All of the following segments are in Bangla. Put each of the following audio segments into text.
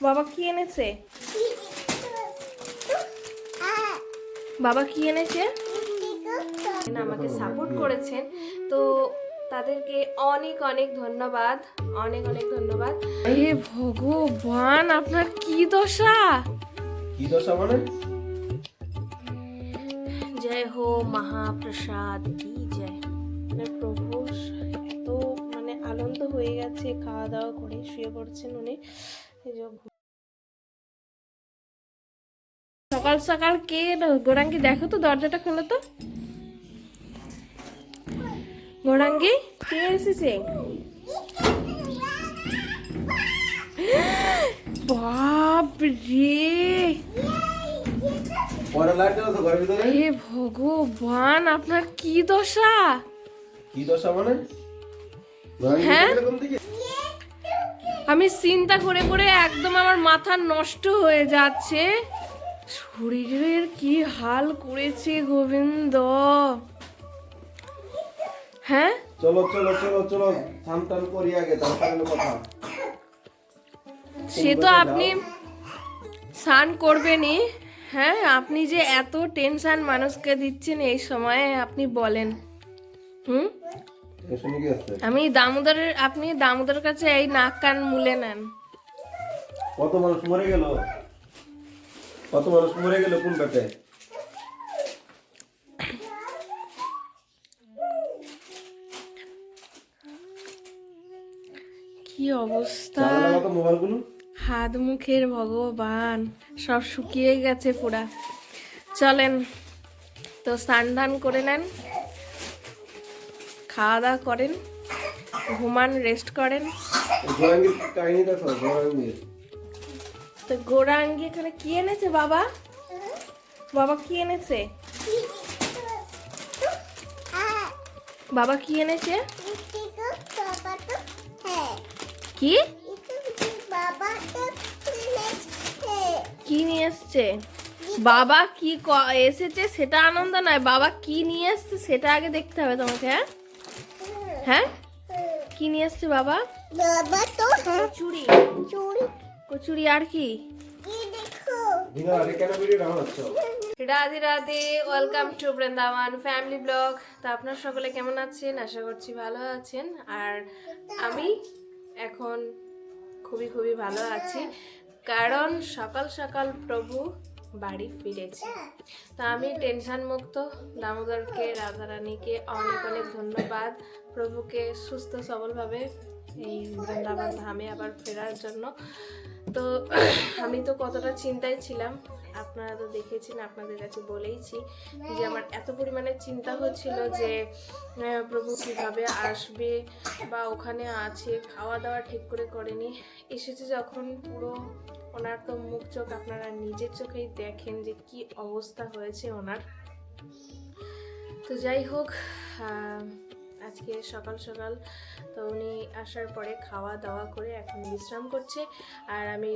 বাবা কি এনেছে? বাবা কি এনেছে? আমাকে সাপোর্ট করেছেন। তো তাদেরকে অনেক অনেক ধন্যবাদ। অনেক অনেক ধন্যবাদ। এ ভগবান আপনার কি দশা? কি দশা মানে জয় হো মহাপ্রসাদ কি জয়। মানে প্রভু এত মানে আনন্দ হয়ে গেছে খাওয়া দাওয়া করে শুয়ে পড়ছেন উনি। সকাল সকাল কে গোরাঙ্গি দেখো তো দরজাটা খোলো তো। গোরাঙ্গি কে এসেছে? বাপ রে হে ভগবান আপনার কি দশা? কি দশা মানে? হ্যাঁ? আমি চিন্তা করে করে একদম আমার মাথা নষ্ট হয়ে যাচ্ছে। শরীরের কি হাল করেছে গোবিন্দ? হ্যাঁ? চলো চলো চলো চলো থাম করি আগে তারপরে কথা। সে তো আপনি স্নান করবেনই। হ্যাঁ আপনি যে এত টেনশন মানুষকে দিচ্ছেন এই সময়ে আপনি বলেন। হুম? আমি দামোদরের আপনি দামোদরের কাছে এই নাক কান মুলে নেন। কত মানুষ মরে গেল? কত মানুষ মরে গেল কোন পেটে কি অবস্থা? হাত মুখের ভগবান সব শুকিয়ে গেছে পুরা। চলেন তো স্নান করে নেন। খাওয়া দাওয়া করেন ঘুমান রেস্ট করেন। তো গোরাঙ্গি এখানে কি এনেছে বাবা? বাবা কি এনেছে? বাবা কি এনেছে? কি? কি নিয়ে এসছে? বাবা কি ক- এসেছে সেটা আনন্দ নয় বাবা কি নিয়ে এসছে সেটা আগে দেখতে হবে তোমাকে হ্যাঁ? হ্যাঁ? কি নিয়ে এসছে বাবা? বাবা তো কচুরি। চুরি। কচুরি আর কি? Radhe Radhe welcome to Vrindavan family blog তো আপনার সকলে কেমন আছেন? আশা করছি ভালো আছেন। আর আমি এখন খুবই খুবই ভালো আছি। কারণ সকাল সকাল প্রভু বাড়ি ফিরেছি। তো আমি টেনশন মুক্ত। দামোদরকে, রাধারানীকে অনেক অনেক ধন্যবাদ। প্রভুকে সুস্থ সবলভাবে এই বৃন্দাবন ধামে আবার ফেরার জন্য। তো আমি তো কতটা চিন্তায় ছিলাম, আপনারা তো দেখেছেন, আপনাদের কাছে বলেইছি যে আমার এত পরিমাণে চিন্তা হচ্ছিল যে প্রভু কীভাবে আসবে বা ওখানে আছে, খাওয়া দাওয়া ঠিক করে করেনি। এসেছে যখন পুরো ওনার তো মুখ চোখ আপনারা নিজের চোখেই দেখেন যে কি অবস্থা হয়েছে ওনার। তো যাই হোক আজকে সকাল সকাল তো উনি আসার পরে খাওয়া দাওয়া করে এখন বিশ্রাম করছে। আর আমি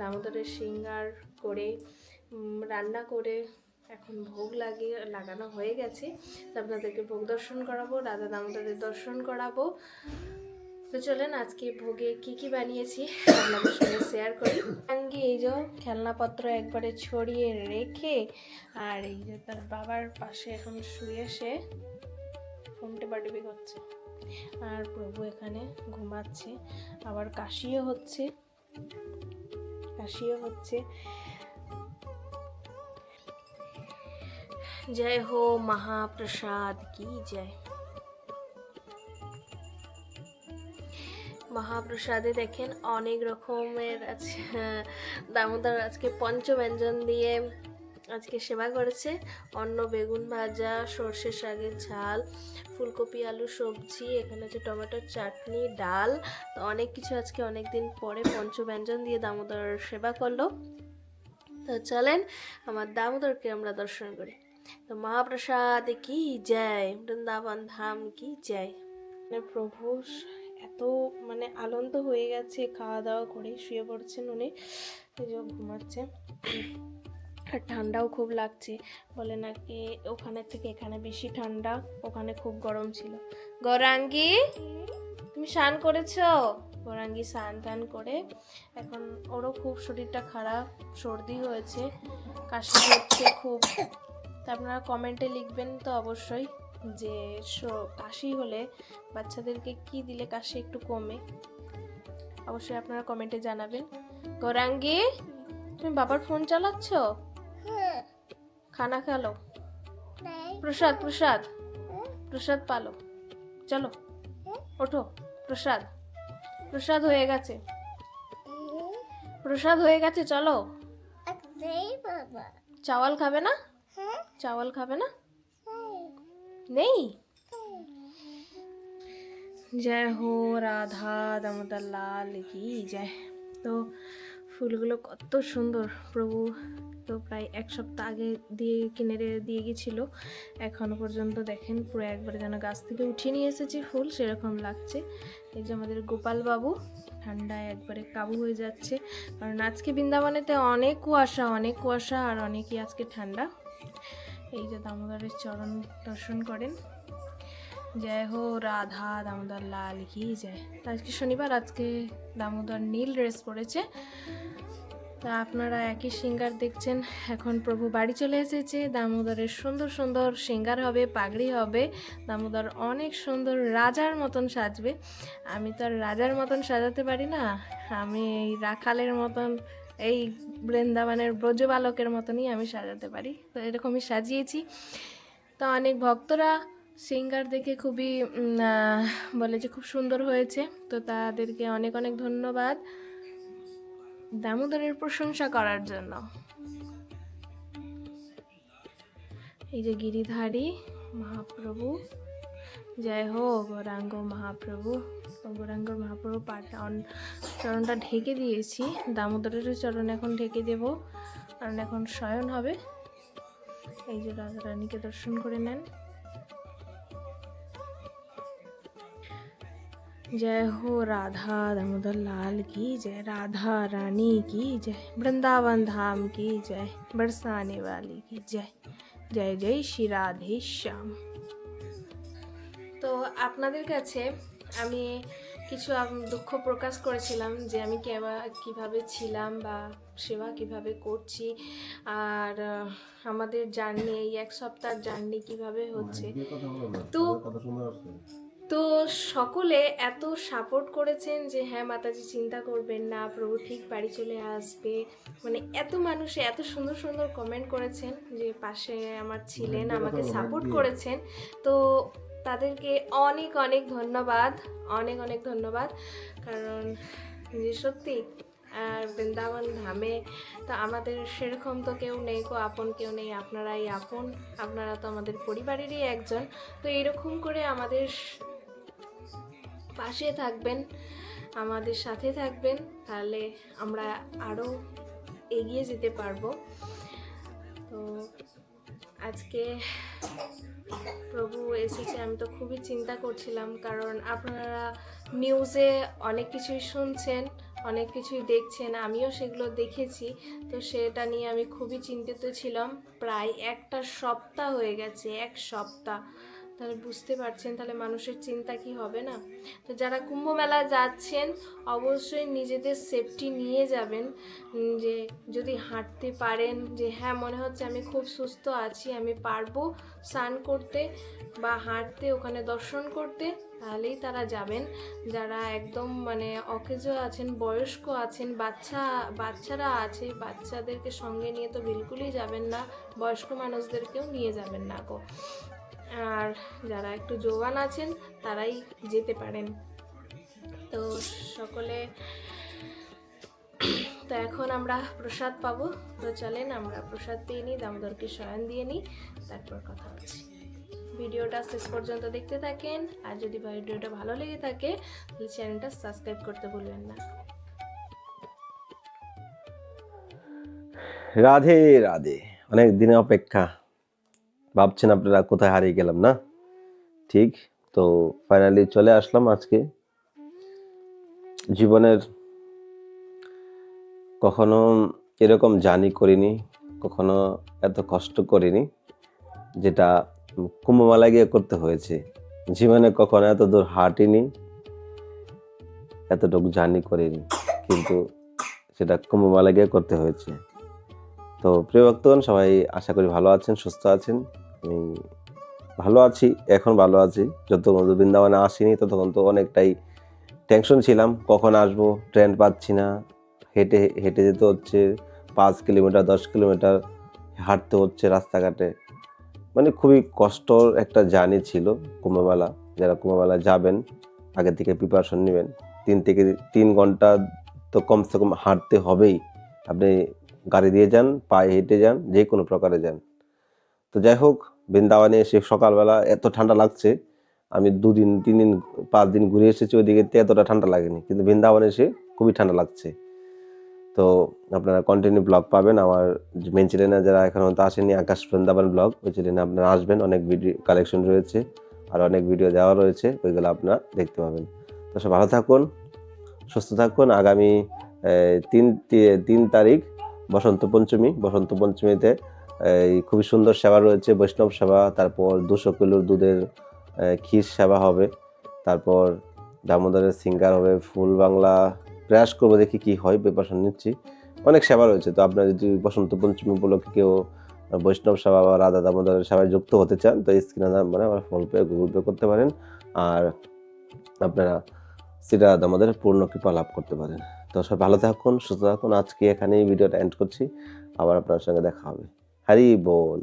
দামোদরের সিঙ্গার করে রান্না করে এখন ভোগ লাগিয়ে লাগানো হয়ে গেছে। তো আপনাদেরকে ভোগ দর্শন করাবো, রাধা দামোদরের দর্শন করাবো। তো চলেন আজকে ভোগে কি কি বানিয়েছি আপনাদের সঙ্গে শেয়ার করি। আঙ্গি, এই যে খেলনাপত্র একবারে ছড়িয়ে রেখে, আর এই যে তার বাবার পাশে এখন শুয়ে সে ফোন টেপাটেপি করছে। আর প্রভু এখানে ঘুমাচ্ছে, আবার কাশিও হচ্ছে কাশিও হচ্ছে। জয় হো মহাপ্রসাদ, কি জয় মহাপ্রসাদে দেখেন অনেক রকমের আছে দামোদর আজকে পঞ্চব্যঞ্জন দিয়ে আজকে সেবা করেছে। অন্য বেগুন ভাজা, সর্ষে শাকের ঝাল, ফুলকপি, আলু, সবজি, এখানে হচ্ছে টমেটোর চাটনি, ডাল। তো অনেক কিছু আজকে অনেক দিন পরে পঞ্চব্যঞ্জন দিয়ে দামোদর সেবা করল। তো চলেন আমার দামোদরকে আমরা দর্শন করি। তো মহাপ্রসাদ কি জয়? বৃন্দাবন ধাম কি জয়? প্রভু এত মানে আনন্দ হয়ে গেছে খাওয়া দাওয়া করে শুয়ে পড়ছেন উনি। ঘুমাচ্ছে। আর ঠান্ডাও খুব লাগছে। বলে নাকি ওখানে থেকে এখানে বেশি ঠান্ডা, ওখানে খুব গরম ছিল। গৌরাঙ্গি, তুমি স্নান করেছ? গোরাঙ্গি স্নান টান করে এখন ওরও খুব শরীরটা খারাপ, সর্দি হয়েছে, কাশি হচ্ছে খুব। তা আপনারা কমেন্টে লিখবেন তো অবশ্যই। যে স- কাশি হলে বাচ্চাদেরকে কি দিলে কাশি একটু কমে? অবশ্যই আপনারা কমেন্টে জানাবেন। গৌরাঙ্গি তুমি বাবার ফোন চালাচ্ছ? হ্যাঁ। খানা খালো? প্রসাদ প্রসাদ। প্রসাদ পালো। চলো। ওঠো। প্রসাদ। প্রসাদ হয়ে গেছে। প্রসাদ হয়ে গেছে চলো। নেই চাওয়াল খাবে না? হ্যাঁ। চাওয়াল খাবে না? হ্যাঁ নেই? জয় হো, রাধা দামোদর লাল কি জয়। তো ফুলগুলো কত সুন্দর, প্রভু তো প্রায় এক সপ্তাহ আগে দিয়ে কিনে দিয়ে গেছিল এখনও পর্যন্ত দেখেন, পুরো একবারে যেন গাছ থেকে উঠিয়ে নিয়ে এসেছি ফুল, সেরকম লাগছে। এই যে আমাদের গোপাল বাবু ঠান্ডায় একবারে কাবু হয়ে যাচ্ছে। কারণ আজকে বৃন্দাবনেতে অনেক কুয়াশা অনেক কুয়াশা আর অনেকই আজকে ঠান্ডা। এই যে দামোদরের চরণ দর্শন করেন। জয় হো রাধা দামোদর লাল কি জয় তো আজকে শনিবার, আজকে দামোদর নীল ড্রেস পরেছে। তা আপনারা একই সিঙ্গার দেখছেন। এখন প্রভু বাড়ি চলে এসেছে। দামোদরের সুন্দর সুন্দর সিঙ্গার হবে, পাগড়ি হবে। দামোদর অনেক সুন্দর রাজার মতন সাজবে। আমি তো আর রাজার মতন সাজাতে পারি না। আমি রাখালের মতন এই বৃন্দাবনের ব্রজবালকের মতনই আমি সাজাতে পারি। তো এরকমই সাজিয়েছি। তো অনেক ভক্তরা সিঙ্গার দেখে খুবই বলে যে খুব সুন্দর হয়েছে। তো তাদেরকে অনেক অনেক ধন্যবাদ দামোদরের প্রশংসা করার জন্য। এই যে গিরিধারী, মহাপ্রভু জয় হো গৌরাঙ্গ মহাপ্রভু তো গৌরাঙ্গ মহাপ্রভু পাটা অন- চরণটা ঢেকে দিয়েছি দামোদরের চরণ এখন ঢেকে দেব কারণ এখন শয়ন হবে এই যে রাজা রানীকে দর্শন করে নেন जय हो राधा दामोदर लाल की जय राधा रानी की जय वृंदावन धाम की जय बरसाने वाली की जय জয় জয় শ্রী রাধে শ্যাম তো আপনাদের কাছে আমি কিছু দুঃখ প্রকাশ করেছিলাম যে আমি কীভাবে ছিলাম বা সেবা কীভাবে করছি আর আমাদের জার্নি এই এক সপ্তাহ জার্নি কীভাবে হচ্ছে। বলো না তো- তো সকলে এত সাপোর্ট করেছেন যে হ্যাঁ মাতাজি চিন্তা করবেন না প্রভু ঠিক বাড়ি চলে আসবে। মানে এত মানুষে এত সুন্দর সুন্দর কমেন্ট করেছেন যে পাশে আমার ছিলেন আমাকে সাপোর্ট করেছেন। তো তাদেরকে অনেক অনেক ধন্যবাদ, অনেক অনেক ধন্যবাদ। কারণ যে সত্যি, আর বৃন্দাবন ধামে তো আমাদের সেরকম তো কেউ নেই কো, আপন কেউ নেই, আপনারাই আপন। আপনারা তো আমাদের পরিবারেরই একজন। তো এরকম করে আমাদের পাশে থাকবেন, আমাদের সাথে থাকবেন, তাহলে আমরা আরও এগিয়ে যেতে পারব। তো আজকে প্রভু এসেছে, আমি তো খুবই চিন্তা করছিলাম, কারণ আপনারা নিউজে অনেক কিছুই শুনছেন, অনেক কিছুই দেখছেন, আমিও সেগুলো দেখেছি, তো সেটা নিয়ে আমি খুবই চিন্তিত ছিলাম। প্রায় একটা সপ্তাহ হয়ে গেছে, এক সপ্তাহ। তাহলে বুঝতে পারছেন তাহলে মানুষের চিন্তা কি হবে না? তো যারা কুম্ভ মেলা যাচ্ছেন, অবশ্যই নিজেদের সেফটি নিয়ে যাবেন। যে যদি হাঁটতে পারেন, যে হ্যাঁ মনে হচ্ছে আমি খুব সুস্থ আছি, আমি পারব স্নান করতে বা হাঁটতে, ওখানে দর্শন করতে, তাহলেই তারা যাবেন। যারা একদম মানে অকেজ আছেন, বয়স্ক আছেন, বাচ্চা, বাচ্চারা আছে, বাচ্চাদেরকে সঙ্গে নিয়ে তো বিলকুলই যাবেন না, বয়স্ক মানুষদেরকেও নিয়ে যাবেন না গো। আর যারা একটু জোয়ান আছেন, তারাই যেতে পারেন। তো সকলে, তো এখন আমরা প্রসাদ পাবো। তো চলেন, আমরা প্রসাদ পেয়ে নিই, দামোদরকে শয়ন দিয়ে নিই, তারপর কথা হচ্ছে। ভিডিওটা শেষ পর্যন্ত দেখতে থাকেন, আর যদি ভিডিওটা ভালো লেগে থাকে, তাহলে চ্যানেলটা সাবস্ক্রাইব করতে ভুলবেন না। রাধে রাধে, অনেক দিনের অপেক্ষা। ভাবছেন আপনারা কোথায় হারিয়ে গেলাম, না? ঠিক, তো ফাইনালি চলে আসলাম আজকে। জীবনের কখনো এরকম জার্নি করিনি, কখনো এত কষ্ট করিনি, যেটা কুম্ভমেলা গিয়ে করতে হয়েছে। জীবনে কখনো এত দূর হাঁটিনি, এতটুকু জার্নি করিনি, কিন্তু সেটা কুম্ভমেলা গিয়ে করতে হয়েছে। তো প্রিয় ভক্তগণ, সবাই আশা করি ভালো আছেন, সুস্থ আছেন। আমি ভালো আছি, এখন ভালো আছি। যতক্ষণ তো বৃন্দাবনে আসিনি, ততক্ষণ তো অনেকটাই টেনশন ছিলাম, কখন আসব ট্রেন পাচ্ছি না। হেঁটে হেঁটে যেতে হচ্ছে, পাঁচ কিলোমিটার, দশ কিলোমিটার হাঁটতে হচ্ছে রাস্তাঘাটে। মানে খুবই কষ্টর একটা জার্নি ছিল কুম্ভমেলা। যারা কুম্ভমেলা যাবেন, আগে থেকে প্রিপারেশন নেবেন। তিন থেকে তিন ঘণ্টা তো কমসে কম হাঁটতে হবেই। আপনি গাড়ি দিয়ে যান, পায়ে হেঁটে যান যে কোনো প্রকারে যান। তো যাই হোক বৃন্দাবনে এসে সকালবেলা এত ঠান্ডা লাগছে, আমি দুদিন তিন দিন পাঁচ দিন ঘুরে এসেছি, ওইদিকে এতটা ঠান্ডা লাগেনি, কিন্তু বৃন্দাবনে এসে খুবই ঠান্ডা লাগছে। তো আপনারা কন্টিনিউ ব্লগ পাবেন, আমার মেন চ্যানেলে যারা এখন পর্যন্ত আসেনি আকাশ বৃন্দাবন ব্লগ ওই চ্যানেলে আপনারা আসবেন, অনেক ভিডিও কালেকশন রয়েছে, আর অনেক ভিডিও দেওয়া রয়েছে, ওইগুলো আপনারা দেখতে পাবেন। তো সব ভালো থাকুন, সুস্থ থাকুন, আগামী তিন তিন তারিখ বসন্ত পঞ্চমী, বসন্ত পঞ্চমীতে এই খুবই সুন্দর সেবা রয়েছে, বৈষ্ণব সেবা, তারপর দুশো কিলোর দুধের ক্ষীর সেবা হবে, তারপর দামোদরের সিঙ্গার হবে, ফুল বাংলা, প্রয়াস করব দেখি কি হয় প্রিপারেশন নিচ্ছি। অনেক সেবা রয়েছে, তো আপনার যদি বসন্ত পঞ্চমী উপলক্ষে কেউ বৈষ্ণব সেবা বা রাধা দামোদরের সেবায় যুক্ত হতে চান, তো স্ক্রিনে নাম্বারে আমার ফোন পে, গুগল পে করতে পারেন, আর আপনারা সেটা দামোদর পূর্ণ কৃপা লাভ করতে পারেন। তো সব ভালো থাকুন, সুস্থ থাকুন, আজকে এখানেই ভিডিওটা এন্ড করছি, আবার আপনার সঙ্গে দেখা হবে। হরি বল